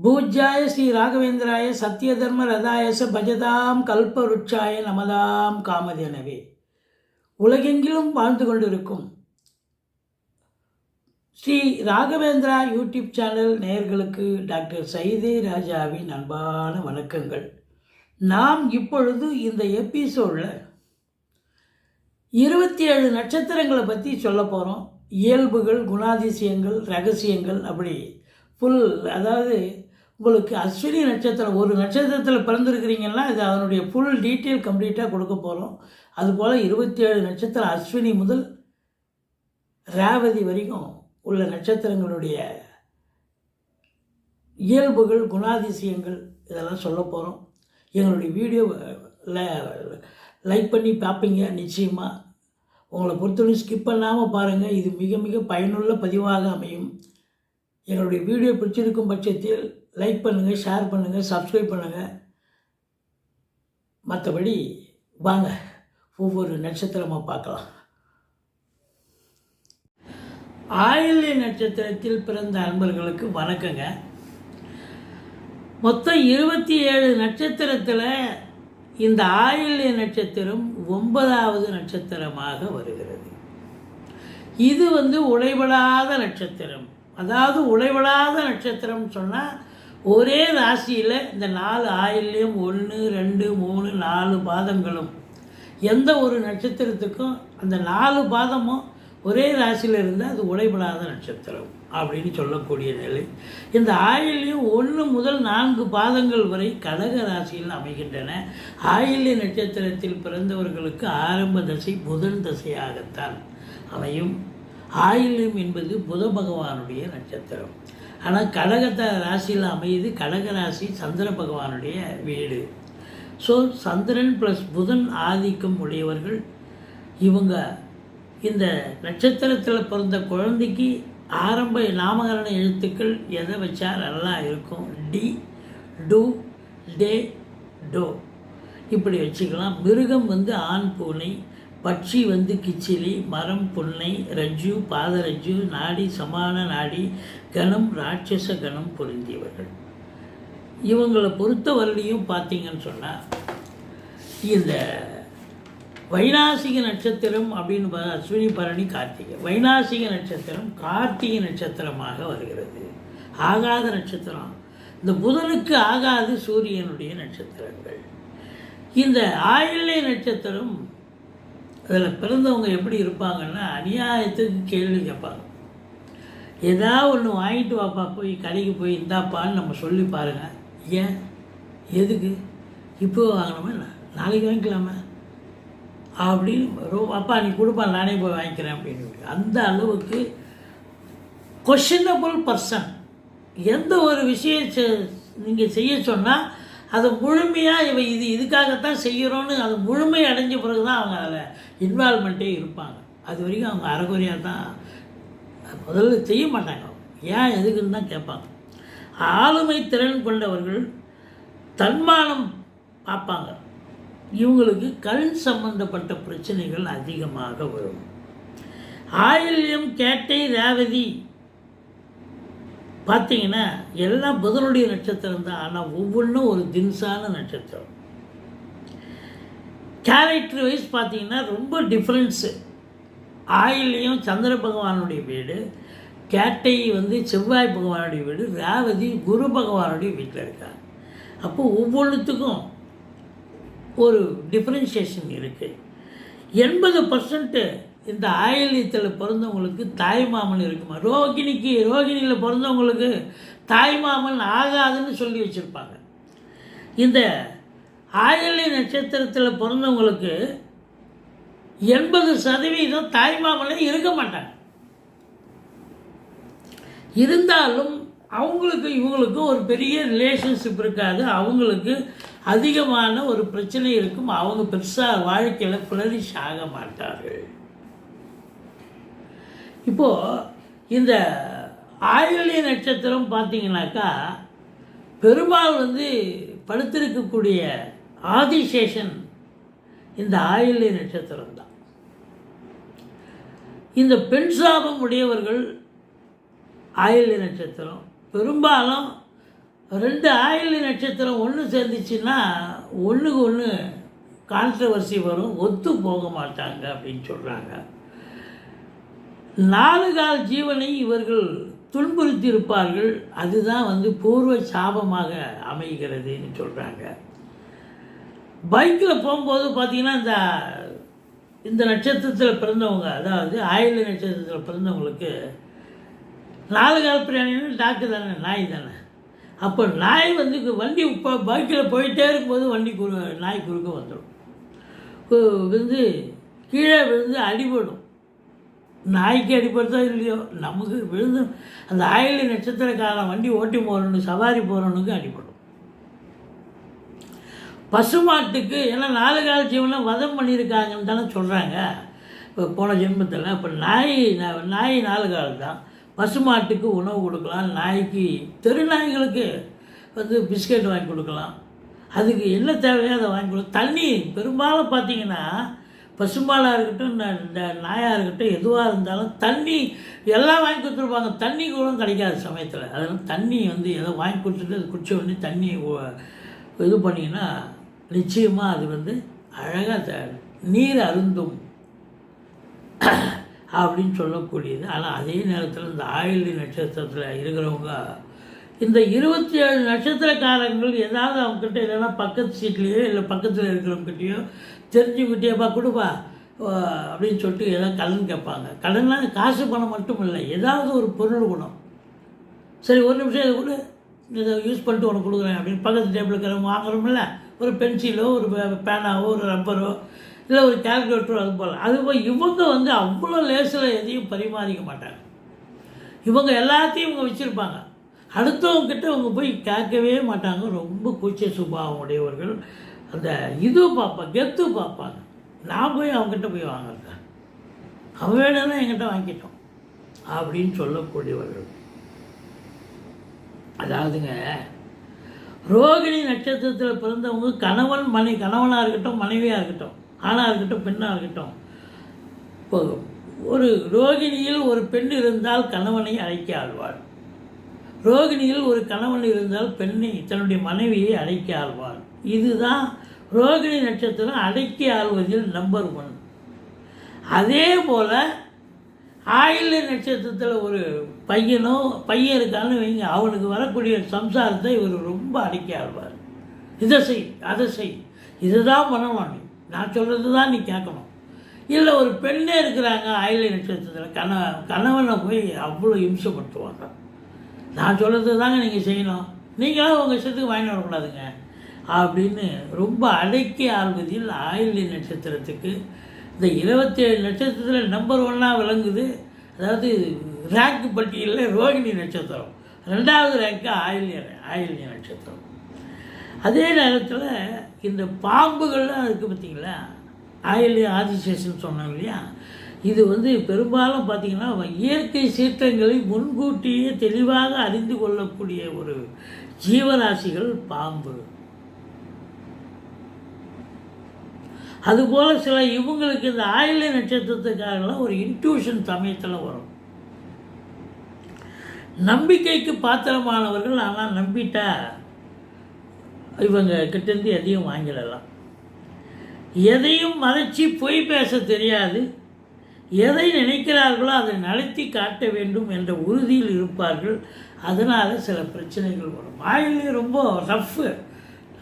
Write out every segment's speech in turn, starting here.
பூஜ்யாய ஸ்ரீ ராகவேந்திராய சத்யதர்ம ரதாயச பஜதாம் கல்பருட்சாய நமதாம் காமதேனவே உலகெங்கிலும் வாழ்ந்து கொண்டிருக்கும் ஸ்ரீ ராகவேந்திரா யூடியூப் சேனல் நேயர்களுக்கு டாக்டர் சைதே ராஜாவின் அன்பான வணக்கங்கள். நாம் இப்பொழுது இந்த எபிசோடில் இருபத்தி ஏழு நட்சத்திரங்களை பற்றி சொல்ல போகிறோம் இயல்புகள் குணாதிசயங்கள் ரகசியங்கள் அப்படி ஃபுல் அதாவது உங்களுக்கு அஸ்வினி நட்சத்திரம் ஒரு நட்சத்திரத்தில் பிறந்திருக்கிறீங்கன்னா இது அதனுடைய ஃபுல் டீட்டெயில் கம்ப்ளீட்டாக கொடுக்க போகிறோம் அதுபோல் இருபத்தி ஏழு நட்சத்திரம் அஸ்வினி முதல் ரேவதி வரைக்கும் உள்ள நட்சத்திரங்களுடைய இயல்புகள் குணாதிசயங்கள் இதெல்லாம் சொல்ல போகிறோம் எங்களுடைய வீடியோ லைக் பண்ணி பார்ப்பீங்க நிச்சயமாக உங்களை பொறுத்தவரை ஸ்கிப் பண்ணாமல் பாருங்கள் இது மிக மிக பயனுள்ள பதிவாக அமையும். எங்களுடைய வீடியோ பிடிச்சிருக்கும் பட்சத்தில் லைக் பண்ணுங்கள் ஷேர் பண்ணுங்கள் சப்ஸ்கிரைப் பண்ணுங்கள் மற்றபடி வாங்க ஒவ்வொரு நட்சத்திரமாக பார்க்கலாம். ஆயுள்ய நட்சத்திரத்தில் பிறந்த அன்பர்களுக்கு வணக்கங்க. மொத்தம் இருபத்தி ஏழு நட்சத்திரத்தில் இந்த ஆயுள்ய நட்சத்திரம் ஒன்பதாவது நட்சத்திரமாக வருகிறது. இது வந்து உழைபடாத நட்சத்திரம். அதாவது உழைபடாத நட்சத்திரம் சொன்னால் ஒரே ராசியில் இந்த நாலு ஆயில்யம் ஒன்று ரெண்டு மூணு நாலு பாதங்களும். எந்த ஒரு நட்சத்திரத்துக்கும் அந்த நாலு பாதமும் ஒரே ராசியில் இருந்தால் அது உடைபடாத நட்சத்திரம் அப்படின்னு சொல்லக்கூடிய நிலை. இந்த ஆயில்யம் ஒன்று முதல் நான்கு பாதங்கள் வரை கடக ராசியில் அமைகின்றன. ஆயில்ய நட்சத்திரத்தில் பிறந்தவர்களுக்கு ஆரம்ப தசை புதன் தசையாகத்தான் அமையும். ஆயில்யம் என்பது புத பகவானுடைய நட்சத்திரம். ஆனால் கடகத்தை ராசியில் அமையுது கடக ராசி சந்திர பகவானுடைய வீடு. ஸோ சந்திரன் ப்ளஸ் புதன் ஆதிக்கம் உடையவர்கள். இவங்க இந்த நட்சத்திரத்தில் பிறந்த குழந்தைக்கு ஆரம்ப நாமகரண எழுத்துக்கள் எதை வச்சா நல்லா இருக்கும்? டி டு டே டோ இப்படி வச்சுக்கலாம். மிருகம் வந்து ஆண் பூனை பட்சி வந்து கிச்சிலி மரம் புன்னை ரஜ்ஜு பாதரஜ்ஜு நாடி சமான நாடி கணம் ராட்சச கணம் பொருந்தியவர்கள். இவங்களை பொறுத்த வரலையும் பார்த்தீங்கன்னு சொன்னால் இந்த வைநாசிக நட்சத்திரம் அப்படின்னு பார்த்தா அஸ்வினி பரணி கார்த்திகை. வைநாசிக நட்சத்திரம் கார்த்திகை நட்சத்திரமாக வருகிறது. ஆகாத நட்சத்திரம். இந்த புதனுக்கு ஆகாது சூரியனுடைய நட்சத்திரங்கள். இந்த ஆயிலை நட்சத்திரம் இதில் பிறந்தவங்க எப்படி இருப்பாங்கன்னா அநியாயத்துக்கு கேள்வி கேட்பாங்க. ஏதாவது ஒன்று வாங்கிட்டு வாப்பா போய் கடைக்கு போய் இந்தாப்பான்னு நம்ம சொல்லி பாருங்கள் ஏன்? எதுக்கு? இப்போ வாங்கணுமா இல்லை நாளைக்கு வாங்கிக்கலாமா? அப்படின்னு ரோ அப்பா நீ கொடுப்பா நானே போய் வாங்கிக்கிறேன் அப்படின்னு அந்த அளவுக்கு கொஷினபிள் பர்சன் எந்த ஒரு விஷயம் நீங்கள் செய்ய சொன்னால் அதை முழுமையாக இவ இது இதுக்காகத்தான் செய்கிறோன்னு அது முழுமை அடைஞ்ச பிறகு தான் அவங்க அதில் இன்வால்மெண்ட்டே இருப்பாங்க. அது வரைக்கும் அவங்க அறகுறையாக தான் முதல்ல செய்ய மாட்டாங்க. ஏன் எதுக்குன்னு தான் கேட்பாங்க. ஆளுமை திறன் கொண்டவர்கள் தன்மானம் பார்ப்பாங்க. இவங்களுக்கு கண் சம்பந்தப்பட்ட பிரச்சனைகள் அதிகமாக வரும். ஆயில்யம் கேட்டை ரேவதி பார்த்தீங்கன்னா எல்லாம் புதனுடைய நட்சத்திரம் தான். ஆனால் ஒவ்வொன்றும் ஒரு தின்சான நட்சத்திரம். கேரக்டர் வைஸ் பார்த்தீங்கன்னா ரொம்ப டிஃப்ரென்ஸு ஆயிலையும் சந்திர பகவானுடைய வீடு கேட்டை வந்து செவ்வாய் பகவானுடைய வீடு ரேவதி குரு பகவானுடைய வீட்டில் இருக்காங்க. அப்போ ஒவ்வொன்றுத்துக்கும் ஒரு டிஃப்ரென்ஷியேஷன் இருக்குது எண்பது பர்சன்ட்டு இந்த ஆயில்யத்தில் பிறந்தவங்களுக்கு தாய்மாமன் இருக்குமா? ரோகிணிக்கு ரோகிணியில் பிறந்தவங்களுக்கு தாய்மாமன் ஆகாதுன்னு சொல்லி வச்சுருப்பாங்க. இந்த ஆயில்ய நட்சத்திரத்தில் பிறந்தவங்களுக்கு எண்பது சதவீதம் தாய்மாமனே இருக்க மாட்டாங்க. இருந்தாலும் அவங்களுக்கு இவங்களுக்கும் ஒரு பெரிய ரிலேஷன்ஷிப் இருக்காது. அவங்களுக்கு அதிகமான ஒரு பிரச்சனை இருக்கும். அவங்க பெருசாக வாழ்க்கையில் ஃப்ளரிஷ் ஆக மாட்டார்கள். இப்போது இந்த ஆயில்ய நட்சத்திரம் பார்த்தீங்கன்னாக்கா பெருமாள் வந்து படுத்திருக்கக்கூடிய ஆதிசேஷன் இந்த ஆயில்ய நட்சத்திரம் தான். இந்த பெண் சாபம் உடையவர்கள் ஆயுள்ய நட்சத்திரம். பெரும்பாலும் ரெண்டு ஆயுள்ய நட்சத்திரம் ஒன்று சேர்ந்துச்சுன்னா ஒன்றுக்கு ஒன்று கான்ட்ரவர்சி வரும் ஒத்து போக மாட்டாங்க அப்படின்னு சொல்கிறாங்க நாலு கால் ஜீவனை இவர்கள் துன்புறுத்தியிருப்பார்கள் அதுதான் வந்து பூர்வ சாபமாக அமைகிறதுன்னு சொல்கிறாங்க பைக்கில் போகும்போது பார்த்தீங்கன்னா இந்த இந்த நட்சத்திரத்தில் பிறந்தவங்க அதாவது ஆயுள நட்சத்திரத்தில் பிறந்தவங்களுக்கு நாலு கால் பிரியாணின்னு டாக்கு தானே நாய் தானே. அப்போ நாய் வந்து வண்டி இப்போ பைக்கில் போயிட்டே இருக்கும்போது வண்டி குறு நாய் குறுக்க வந்துடும். விழுந்து கீழே விழுந்து அடிபடும். நாய்க்கு அடிப்படுத்தா இல்லையோ நமக்கு விழுந்து அந்த ஆயில நட்சத்திரக்காரன் வண்டி ஓட்டி போகிறவனுக்கு சவாரி போகிறவனுக்கு அடிபடும். பசுமாட்டுக்கு ஏன்னா நாலு கால ஜீவனில் வதம் பண்ணியிருக்காங்கன்னு தானே சொல்கிறாங்க இப்போ போன ஜென்மத்தில் இப்போ நாய் நாய் நாலு காலம் தான். பசுமாட்டுக்கு உணவு கொடுக்கலாம். நாய்க்கு தெரு நாய்களுக்கு வந்து பிஸ்கெட் வாங்கி கொடுக்கலாம். அதுக்கு என்ன தேவையோ அதை வாங்கி கொடுக்கலாம். தண்ணி பெரும்பாலும் பார்த்தீங்கன்னா பசும்பாலாக இருக்கட்டும் இந்த நாயாக இருக்கட்டும் எதுவாக இருந்தாலும் தண்ணி எல்லாம் வாங்கி கொடுத்துருப்பாங்க. தண்ணி கூட கிடைக்காத சமயத்தில். அதனால் தண்ணி வந்து ஏதோ வாங்கி கொடுத்துட்டு அது குடிச்ச உடனே தண்ணி இது பண்ணிங்கன்னா நிச்சயமாக அது வந்து அழகாக த நீர் அருந்தும். அப்படின்னு சொல்லக்கூடியது. ஆனால் அதே நேரத்தில் இந்த ஆயுள் நட்சத்திரத்தில் இருக்கிறவங்க இந்த இருபத்தி ஏழு நட்சத்திரக்காரங்கள் ஏதாவது அவங்ககிட்ட இல்லைன்னா பக்கத்து சீட்லேயோ இல்லை பக்கத்தில் இருக்கிறவங்ககிட்டயோ தெரிஞ்சுக்கிட்டேப்பா கொடுப்பா. அப்படின்னு சொல்லிட்டு ஏதாவது கடன் கேட்பாங்க. கடன்லாம் காசு பணம் மட்டும் இல்லை. ஏதாவது ஒரு பொருள் குணம். சரி ஒரு நிமிஷம் இதை கூட. இதை யூஸ் பண்ணிட்டு உனக்கு கொடுக்குறேன். அப்படின்னு பக்கத்து டேபிள் இருக்கிறவங்க வாங்குறோம்ல. ஒரு பென்சிலோ ஒரு பேனாவோ ஒரு ரப்பரோ இல்லை ஒரு கேல்குலேட்டரோ அது போல். அது போல் இவங்க வந்து அவ்வளோ லேசில் எதையும் பரிமாறிக்க மாட்டாங்க. இவங்க எல்லாத்தையும் இவங்க வச்சுருப்பாங்க. அடுத்தவங்கிட்ட அவங்க போய் கேட்கவே மாட்டாங்க. ரொம்ப கூச்ச சுபாவம் உடையவர்கள். அந்த இது பார்ப்பாங்க கெத்து பார்ப்பாங்க நான் போய் அவங்ககிட்ட போய் வாங்குறேன். அவன் வேணும்னா என்கிட்ட வாங்கிட்டோம் அப்படின்னு சொல்லக்கூடியவர்கள். அதாவதுங்க ரோகிணி நட்சத்திரத்தில் பிறந்தவங்க கணவன் மனை கணவனாக இருக்கட்டும் மனைவியாக இருக்கட்டும் ஆணாக இருக்கட்டும் பெண்ணாக இருக்கட்டும். இப்போ ஒரு ரோகிணியில் ஒரு பெண் இருந்தால் கணவனை அழைக்க ஆழ்வாள். ரோகிணியில் ஒரு கணவன் இருந்தால் பெண்ணை தன்னுடைய மனைவியை அடக்கி ஆழ்வார் இதுதான் ரோகிணி நட்சத்திரம் அடக்கி ஆள்வதில் நம்பர் ஒன் அதே போல் ஆயில்ய நட்சத்திரத்தில் ஒரு பையனோ பையன் இருக்கான்னு வைங்க அவனுக்கு வரக்கூடிய சம்சாரத்தை இவர் ரொம்ப அடக்கி ஆழ்வார் இதை செய் அதை செய். இதுதான் பண்ணணும் நீ நான் சொல்கிறது தான் நீ கேட்கணும். இல்லை ஒரு பெண்ணே இருக்கிறாங்க ஆயில்ய நட்சத்திரத்தில் கண கணவனை போய் அவ்வளோ இம்சப்படுத்துவாங்க. நான் சொல்கிறது தாங்க நீங்கள் செய்யணும். நீங்களும் உங்கள் இஷ்டத்துக்கு வாங்கி வரக்கூடாதுங்க. அப்படின்னு ரொம்ப அடக்கி ஆள்வதில் ஆயில்ய நட்சத்திரத்துக்கு இந்த இருபத்தேழு நட்சத்திரத்தில் நம்பர் ஒன்னாக விளங்குது. அதாவது ரேங்க் பட்டியலில் ரோகிணி நட்சத்திரம். ரெண்டாவது ரேங்க்கு ஆயில்ய ஆயில்ய நட்சத்திரம். அதே நேரத்தில் இந்த பாம்புகள்லாம் இருக்குது பார்த்தீங்களா ஆயில்ய ஆதிசேஷன் சொன்னோம் இல்லையா? இது வந்து பெரும்பாலும் பார்த்திங்கன்னா இயற்கை சீற்றங்களை முன்கூட்டியே தெளிவாக அறிந்து கொள்ளக்கூடிய ஒரு ஜீவராசிகள் பாம்பு. அதுபோல் சில இவங்களுக்கு இந்த ஆயில்ய நட்சத்திரத்துக்காகலாம் ஒரு இன்ட்யூஷன் சமயத்தில் வரும். நம்பிக்கைக்கு பாத்திரமானவர்கள் ஆனால் நம்பிட்டா இவங்க கிட்டேருந்து எதையும் வாங்கிடலாம். எதையும் மறைச்சி பொய் பேச தெரியாது. எதை நினைக்கிறார்களோ அதை நடத்தி காட்ட வேண்டும் என்ற உறுதியில் இருப்பார்கள். அதனால் சில பிரச்சனைகள் வரும். வாயிலே ரொம்ப ரஃப்பு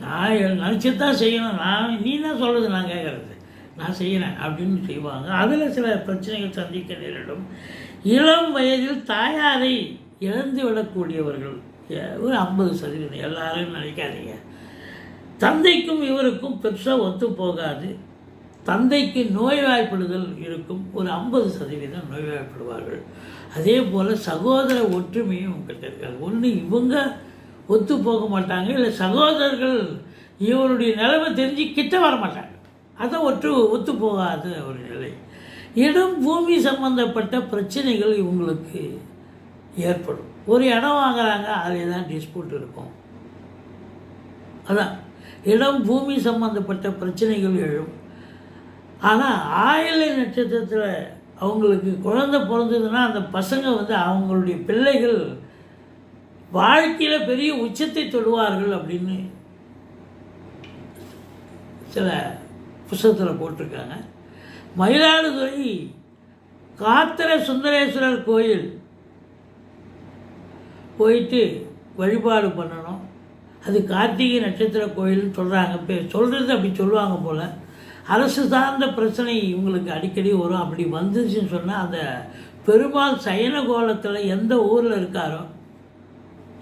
நான் நினச்சி தான் செய்யணும். நான் நீ தான் சொல்கிறது நான் கேட்குறது. நான் செய்கிறேன் அப்படின்னு செய்வாங்க. அதில் சில பிரச்சனைகள் சந்திக்க நேரிடும். இளம் வயதில் தாயாரை இழந்து விடக்கூடியவர்கள் ஒரு ஐம்பது சதவீதம். எல்லாரும் நினைக்காதீங்க. தந்தைக்கும் இவருக்கும் பெருசாக ஒத்து போகாது. தந்தைக்கு நோய்வாய்ப்படுதல் இருக்கும் ஒரு ஐம்பது சதவீதம் நோய்வாய்ப்படுவார்கள். அதே போல் சகோதர ஒற்றுமையும் உங்கள்கிட்ட இருக்காது. ஒன்று இவங்க ஒத்து போக மாட்டாங்க இல்லை சகோதரர்கள் இவருடைய நிலைமை தெரிஞ்சு கிட்ட வர மாட்டாங்க அதை ஒற்று ஒத்து போகாத ஒரு நிலை. இடம் பூமி சம்பந்தப்பட்ட பிரச்சனைகள் இவங்களுக்கு ஏற்படும். ஒரு இடம் வாங்குறாங்க அதில் தான் டிஸ்பியூட் இருக்கும். அதான். இடம் பூமி சம்பந்தப்பட்ட பிரச்சனைகள் எழும். ஆனால் ஆயிலை நட்சத்திரத்தில் அவங்களுக்கு குழந்தை பிறந்ததுன்னா அந்த பசங்க வந்து அவங்களுடைய பிள்ளைகள் வாழ்க்கையில் பெரிய உச்சத்தை தொடுவார்கள் அப்படின்னு சில புஸ்தகத்தில் போட்டிருக்காங்க. மயிலாடுதுறை காத்திர சுந்தரேஸ்வரர் கோயில் போயிட்டு வழிபாடு பண்ணணும். அது கார்த்திகை நட்சத்திர கோயில்னு சொல்கிறாங்க பே சொல்கிறது அப்படி சொல்லுவாங்க போல். அரசு சார்ந்த பிரச்சனை இவங்களுக்கு அடிக்கடி வரும். அப்படி வந்துச்சுன்னு சொன்னால் அந்த பெருமாள் சயன கோலத்தில் எந்த ஊரில் இருக்காரோ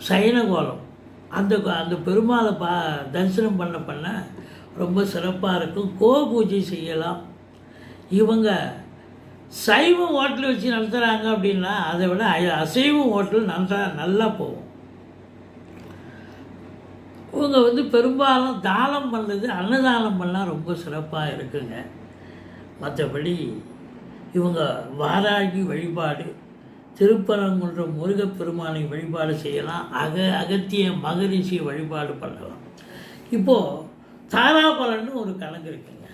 சயனகோலம் அந்த அந்த பெருமாளை பா தரிசனம் பண்ண பண்ண ரொம்ப சிறப்பாக இருக்கும். கோ பூஜை செய்யலாம். இவங்க சைவ ஹோட்டல் வச்சு நடத்துகிறாங்க அப்படின்னா அதை விட அசைவம் ஹோட்டல் நல்லா நல்லா போகும். இவங்க வந்து பெரும்பாலும் தானம் பண்ணது அன்னதானம் பண்ணால் ரொம்ப சிறப்பாக இருக்குங்க. மற்றபடி இவங்க வாராகி வழிபாடு திருப்பரங்குன்றம் முருகப்பெருமானை வழிபாடு செய்யலாம். அக அகத்திய மகரிஷி வழிபாடு பண்ணலாம். இப்போது தாராபலன்னு ஒரு கணக்கு இருக்குங்க.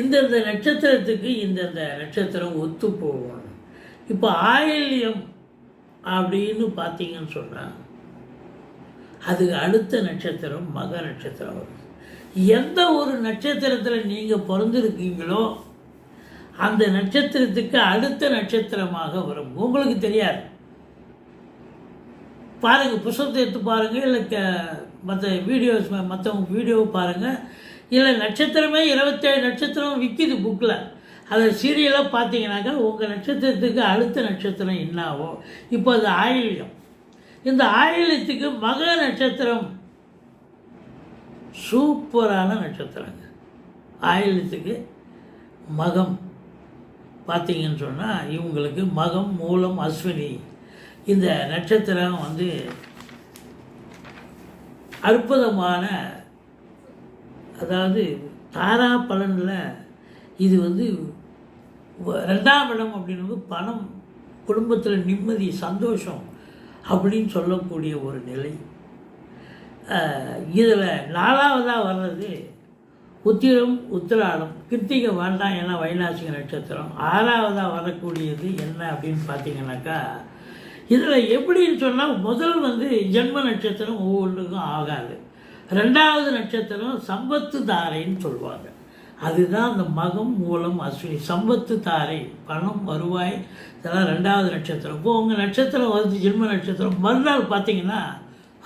இந்தந்த நட்சத்திரத்துக்கு இந்தந்த நட்சத்திரம் ஒத்து போகணும் இப்போ ஆயில்யம் அப்படின்னு பார்த்தீங்கன்னு சொன்னால் அது அடுத்த நட்சத்திரம் மக நட்சத்திரம் வரும். எந்த ஒரு நட்சத்திரத்தில் நீங்கள் பிறந்திருக்கீங்களோ அந்த நட்சத்திரத்துக்கு அடுத்த நட்சத்திரமாக வரும். உங்களுக்கு தெரியாது. பாருங்கள் புஸ்தகத்தை எடுத்து பாருங்கள் இல்லை க மற்ற வீடியோஸ் மற்றவங்க வீடியோ பாருங்கள் இல்லை நட்சத்திரமே இருபத்தேழு நட்சத்திரம் விற்கிது புக்கில் அதை சீரியலாக பார்த்தீங்கன்னாக்கா உங்கள் நட்சத்திரத்துக்கு அடுத்த நட்சத்திரம் என்னாவோ இப்போ அது ஆயில்யம் இந்த ஆயிலத்துக்கு மக நட்சத்திரம். சூப்பரான நட்சத்திரங்க. ஆயிலத்துக்கு மகம். பார்த்தீங்கன்னு சொன்னால் இவங்களுக்கு மகம் மூலம் அஸ்வினி. இந்த நட்சத்திரம் வந்து அற்புதமான அதாவது தாரா பலனில் இது வந்து ரெண்டாம் இடம் அப்படின்றது பணம் குடும்பத்தில் நிம்மதி சந்தோஷம். அப்படின்னு சொல்லக்கூடிய ஒரு நிலை. இதில் நாலாவதாக வர்றது உத்திரம் உத்திராடம். கிருத்திகை வேண்டாம் ஏன்னா வைநாசிக நட்சத்திரம். ஆறாவதாக வரக்கூடியது என்ன அப்படின்னு பார்த்தீங்கன்னாக்கா இதில் எப்படின்னு சொன்னால் முதல் வந்து ஜென்ம நட்சத்திரம் ஒவ்வொன்றுக்கும் ஆகாது. ரெண்டாவது நட்சத்திரம் சம்பத்து தாரைன்னு சொல்லுவாங்க அதுதான் அந்த மகம் மூலம் அஸ்வினி. சம்பத்து தாரை பணம் வருவாய் இதெல்லாம் ரெண்டாவது நட்சத்திரம். இப்போது உங்கள் நட்சத்திரம் வந்து ஜென்ம நட்சத்திரம். மறுநாள் பார்த்தீங்கன்னா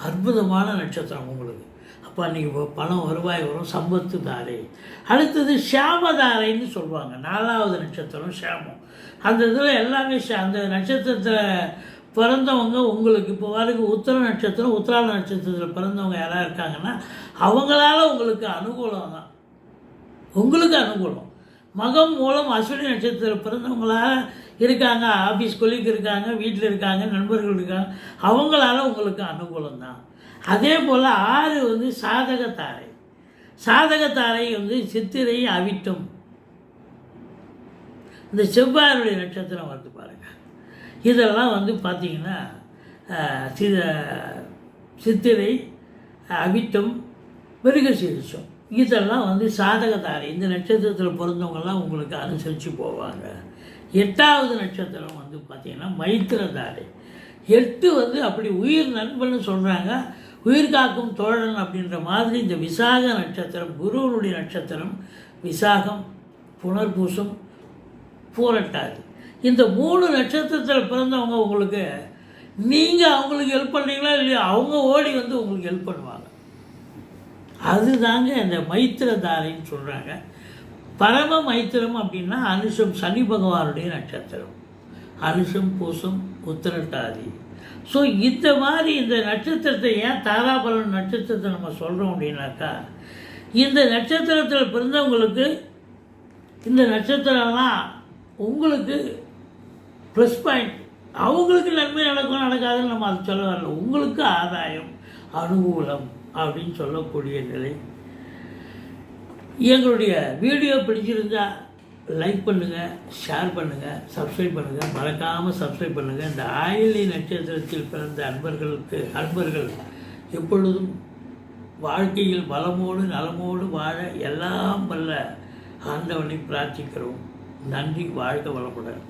அற்புதமான நட்சத்திரம் உங்களுக்கு. அப்போ அன்றைக்கி பணம் வருவாய் வரும் சம்பத்து தாரை. அடுத்தது ஷியாமதாரைன்னு சொல்லுவாங்க. நாலாவது நட்சத்திரம் ஷியாமம் அந்த இதில் எல்லாமே ஷ- அந்த நட்சத்திரத்தில் பிறந்தவங்க உங்களுக்கு இப்போ வரைக்கும் உத்தர நட்சத்திரம் உத்திராட நட்சத்திரத்தில் பிறந்தவங்க யாராக இருக்காங்கன்னா அவங்களால உங்களுக்கு அனுகூலம் தான். உங்களுக்கு அனுகூலம். மகம் மூலம் அஸ்வினி நட்சத்திரம் பிறந்தவங்களால இருக்காங்க ஆஃபீஸ் கொலிக்கு இருக்காங்க வீட்டில் இருக்காங்க நண்பர்கள் இருக்காங்க அவங்களால உங்களுக்கு அனுகூலம் தான். அதே போல் ஆறு வந்து சாதகத்தாரை சாதகத்தாரை வந்து சித்திரை அவிட்டம். இந்த செவ்வாயுடைய நட்சத்திரம் வந்து பாருங்கள் இதெல்லாம் வந்து பார்த்திங்கன்னா சித சித்திரை அவிட்டம் மிருகசீரிஷம் இதெல்லாம் வந்து சாதகத்தாரை இந்த நட்சத்திரத்தில் பிறந்தவங்கெல்லாம் உங்களுக்கு அனுசரித்து போவாங்க. எட்டாவது நட்சத்திரம் வந்து பார்த்திங்கன்னா மைத்திரதாரை. எட்டு வந்து அப்படி உயிர் நண்பன்னு சொல்கிறாங்க உயிர் காக்கும் தோழன் அப்படின்ற மாதிரி இந்த விசாக நட்சத்திரம் குருவனுடைய நட்சத்திரம் விசாகம் புனர்பூசம் பூரட்டாதி. இந்த மூணு நட்சத்திரத்தில் பிறந்தவங்க உங்களுக்கு நீங்கள் அவங்களுக்கு ஹெல்ப் பண்ணுறீங்களா இல்லையா? அவங்க ஓடி வந்து உங்களுக்கு ஹெல்ப் பண்ணுவாங்க. அதுதாங்க இந்த மைத்திரதாரைன்னு சொல்கிறாங்க பரம மைத்திரம் அப்படின்னா அனுஷம் சனி பகவானுடைய நட்சத்திரம். அனுஷம் பூசம் உத்திரட்டாதி. ஸோ இந்த மாதிரி இந்த நட்சத்திரத்தை ஏன் தாராபலன் நட்சத்திரத்தை நம்ம சொல்கிறோம் அப்படின்னாக்கா இந்த நட்சத்திரத்தில் பிறந்தவங்களுக்கு இந்த நட்சத்திரம்லாம் உங்களுக்கு ப்ளஸ் பாயிண்ட் அவங்களுக்கு நன்மை நடக்கும் நடக்காதுன்னு நம்ம அதை சொல்ல வரல. உங்களுக்கு ஆதாயம் அனுகூலம். அப்படின்னு சொல்லக்கூடிய நிலை. எங்களுடைய வீடியோ பிடிச்சிருந்தா லைக் பண்ணுங்கள் ஷேர் பண்ணுங்கள் சப்ஸ்கிரைப் பண்ணுங்கள் மறக்காமல் சப்ஸ்கிரைப் பண்ணுங்கள் இந்த ஆயிலை நட்சத்திரத்தில் பிறந்த அன்பர்களுக்கு அன்பர்கள் எப்பொழுதும் வாழ்க்கையில் வளமோடு நலமோடு வாழ எல்லாம் வல்ல ஆண்டவனை பிரார்த்திக்கிறோம். நன்றி வாழ்க வளமுடன்.